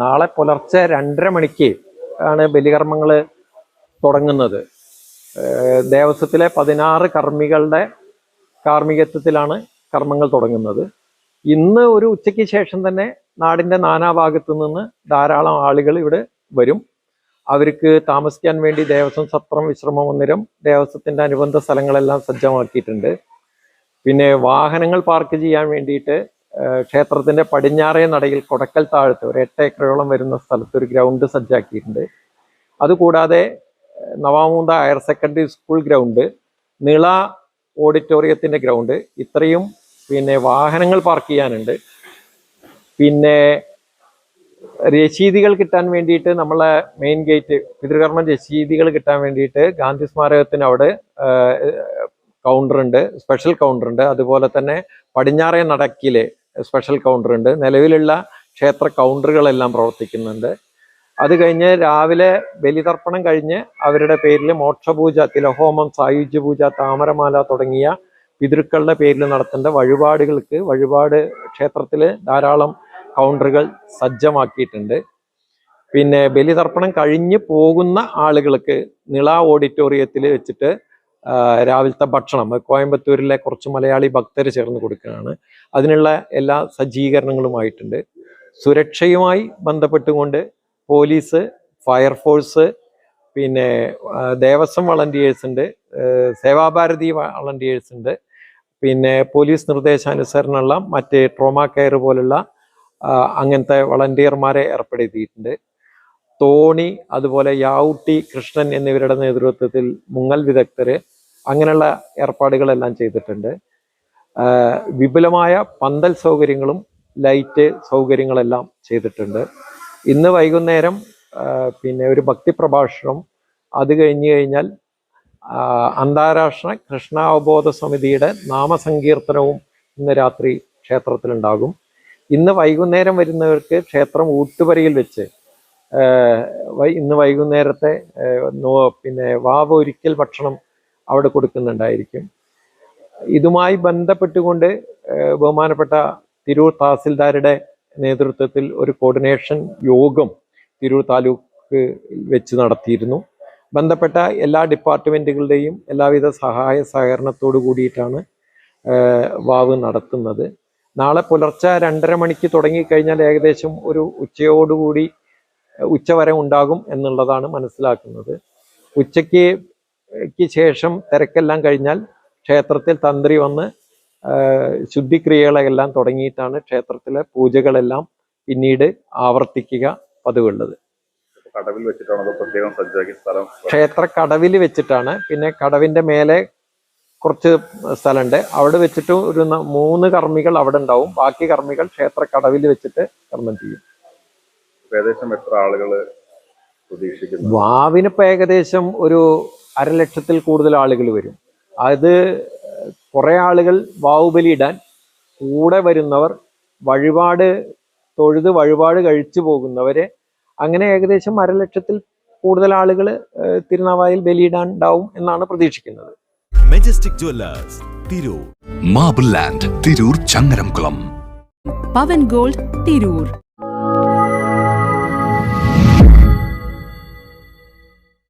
നാളെ പുലർച്ചെ രണ്ടര മണിക്ക് ആണ് ബലികർമ്മങ്ങൾ തുടങ്ങുന്നത്. ദേവസ്വത്തിലെ പതിനാറ് കർമ്മികളുടെ കാർമ്മികത്വത്തിലാണ് കർമ്മങ്ങൾ തുടങ്ങുന്നത്. ഇന്ന് ഒരു ഉച്ചയ്ക്ക് ശേഷം തന്നെ നാടിന്റെ നാനാഭാഗത്തു നിന്ന് ധാരാളം ആളുകൾ ഇവിടെ വരും. അവർക്ക് താമസിക്കാൻ വേണ്ടി ദേവസ്വം സത്രം വിശ്രമ മന്ദിരം ദേവസ്വത്തിന്റെ അനുബന്ധ സ്ഥലങ്ങളെല്ലാം സജ്ജമാക്കിയിട്ടുണ്ട്. പിന്നെ വാഹനങ്ങൾ പാർക്ക് ചെയ്യാൻ വേണ്ടിയിട്ട് ക്ഷേത്രത്തിന്റെ പടിഞ്ഞാറേ നടയിൽ കൊടക്കൽ താഴത്ത് ഒരു എട്ട് ഏക്കറോളം വരുന്ന സ്ഥലത്ത് ഒരു ഗ്രൗണ്ട് സജ്ജാക്കിയിട്ടുണ്ട്. അതുകൂടാതെ Navamukunda higher secondary school ground Nila ഓഡിറ്റോറിയത്തിന്റെ ground ഇത്രയും പിന്നെ വാഹനങ്ങൾ പാർക്ക് ചെയ്യാനുണ്ട്. പിന്നെ രശീതികൾ കിട്ടാൻ വേണ്ടിയിട്ട് നമ്മളെ മെയിൻ ഗേറ്റ് പിതൃകർമ്മ രശീതികൾ കിട്ടാൻ വേണ്ടിയിട്ട് ഗാന്ധി സ്മാരകത്തിന് അവിടെ കൗണ്ടറുണ്ട് സ്പെഷ്യൽ കൗണ്ടറുണ്ട്. അതുപോലെ തന്നെ പടിഞ്ഞാറേ നടക്കിലെ സ്പെഷ്യൽ കൗണ്ടർ ഉണ്ട്. നിലവിലുള്ള ക്ഷേത്ര കൗണ്ടറുകളെല്ലാം പ്രവർത്തിക്കുന്നുണ്ട്. അത് കഴിഞ്ഞ് രാവിലെ ബലിതർപ്പണം കഴിഞ്ഞ് അവരുടെ പേരിൽ മോക്ഷപൂജ തിലഹോമം സായുജ്യ പൂജ താമരമാല തുടങ്ങിയ പിതൃക്കളുടെ പേരിൽ നടത്തേണ്ട വഴിപാടുകൾക്ക് വഴിപാട് ക്ഷേത്രത്തിൽ ധാരാളം കൗണ്ടറുകൾ സജ്ജമാക്കിയിട്ടുണ്ട്. പിന്നെ ബലിതർപ്പണം കഴിഞ്ഞ് പോകുന്ന ആളുകൾക്ക് നിള ഓഡിറ്റോറിയത്തിൽ വെച്ചിട്ട് രാവിലത്തെ ഭക്ഷണം. കോയമ്പത്തൂരിലെ കുറച്ച് മലയാളി ഭക്തർ ചേർന്ന് കൊടുക്കുകയാണ്. അതിനുള്ള എല്ലാ സജ്ജീകരണങ്ങളുമായിട്ടുണ്ട്. സുരക്ഷയുമായി ബന്ധപ്പെട്ടുകൊണ്ട് പോലീസ് ഫയർഫോഴ്സ് പിന്നെ ദേവസ്വം വളണ്ടിയേഴ്സ് ഉണ്ട് സേവാഭാരതി വളണ്ടിയേഴ്സ് ഉണ്ട് പിന്നെ പോലീസ് നിർദ്ദേശാനുസരണമുള്ള മറ്റ് ട്രോമ കെയർ പോലുള്ള അങ്ങനത്തെ വളണ്ടിയർമാരെ ഏർപ്പെടുത്തിയിട്ടുണ്ട്. തോണി അതുപോലെ യാവുട്ടി കൃഷ്ണൻ എന്നിവരുടെ നേതൃത്വത്തിൽ മുങ്ങൽ വിദഗ്ധര് അങ്ങനെയുള്ള ഏർപ്പാടുകളെല്ലാം ചെയ്തിട്ടുണ്ട്. വിപുലമായ പന്തൽ സൗകര്യങ്ങളും ലൈറ്റ് സൗകര്യങ്ങളെല്ലാം ചെയ്തിട്ടുണ്ട്. ഇന്ന് വൈകുന്നേരം പിന്നെ ഒരു ഭക്തി പ്രഭാഷണം അത് കഴിഞ്ഞു കഴിഞ്ഞാൽ അന്താരാഷ്ട്ര കൃഷ്ണാവബോധ സമിതിയുടെ നാമസങ്കീർത്തനവും ഇന്ന് രാത്രി ക്ഷേത്രത്തിലുണ്ടാകും. ഇന്ന് വൈകുന്നേരം വരുന്നവർക്ക് ക്ഷേത്രം ഊട്ടുപരയിൽ വെച്ച് ഇന്ന് വൈകുന്നേരത്തെ പിന്നെ വാവ് ഒരിക്കൽ ഭക്ഷണം അവിടെ കൊടുക്കുന്നുണ്ടായിരിക്കും. ഇതുമായി ബന്ധപ്പെട്ടുകൊണ്ട് ബഹുമാനപ്പെട്ട തിരൂർ തഹസിൽദാരുടെ നേതൃത്വത്തിൽ ഒരു കോർഡിനേഷൻ യോഗം തിരൂർ താലൂക്ക് വെച്ച് നടത്തിയിരുന്നു. ബന്ധപ്പെട്ട എല്ലാ ഡിപ്പാർട്ട്മെന്റുകളുടെയും എല്ലാവിധ സഹായ സഹകരണത്തോടു കൂടിയിട്ടാണ് വാവ് നടത്തുന്നത്. നാളെ പുലർച്ചെ രണ്ടര മണിക്ക് തുടങ്ങിക്കഴിഞ്ഞാൽ ഏകദേശം ഒരു ഉച്ചയോടുകൂടി ഉച്ചവരെ ഉണ്ടാകും എന്നുള്ളതാണ് മനസ്സിലാക്കുന്നത്. ഉച്ചയ്ക്ക് ക്ക് ശേഷം തിരക്കെല്ലാം കഴിഞ്ഞാൽ ക്ഷേത്രത്തിൽ തന്ത്രി വന്ന് ശുദ്ധിക്രിയകളെല്ലാം തുടങ്ങിയിട്ടാണ് ക്ഷേത്രത്തിലെ പൂജകളെല്ലാം പിന്നീട് ആവർത്തിക്കുക പതിവുള്ളത്. കടവിൽ വെച്ചിട്ടാണ് അത് പ്രത്യേകം സജ്ജാക്കിയ സ്ഥലം? ക്ഷേത്ര കടവിൽ വെച്ചിട്ടാണ്. പിന്നെ കടവിന്റെ മേലെ കുറച്ച് സ്ഥലമുണ്ട്. അവിടെ വെച്ചിട്ട് ഒരു മൂന്ന് കർമ്മികൾ അവിടെ ഉണ്ടാവും. ബാക്കി കർമ്മികൾ ക്ഷേത്ര കടവിൽ വെച്ചിട്ട് കർമ്മം ചെയ്യും. ഏകദേശം എത്ര ആളുകൾ പ്രതീക്ഷിക്കുന്നു? വാവിനിപ്പോൾ ഏകദേശം ഒരു അരലക്ഷത്തിൽ കൂടുതൽ ആളുകൾ വരും. അത് കുറേ ആളുകൾ വാവ് ബലിയിടാൻ കൂടെ വരുന്നവർ വഴിപാട് തൊഴുത് വഴിപാട് കഴിച്ചു പോകുന്നവരെ അങ്ങനെ ഏകദേശം അരലക്ഷത്തിൽ കൂടുതൽ ആളുകൾ തിരുനാവായിൽ ബലിയിടാൻ ഉണ്ടാവും എന്നാണ് പ്രതീക്ഷിക്കുന്നത്. Majestic jewellers Tirur. Marble land Tirur Changaramkulam. Pavan gold Tirur.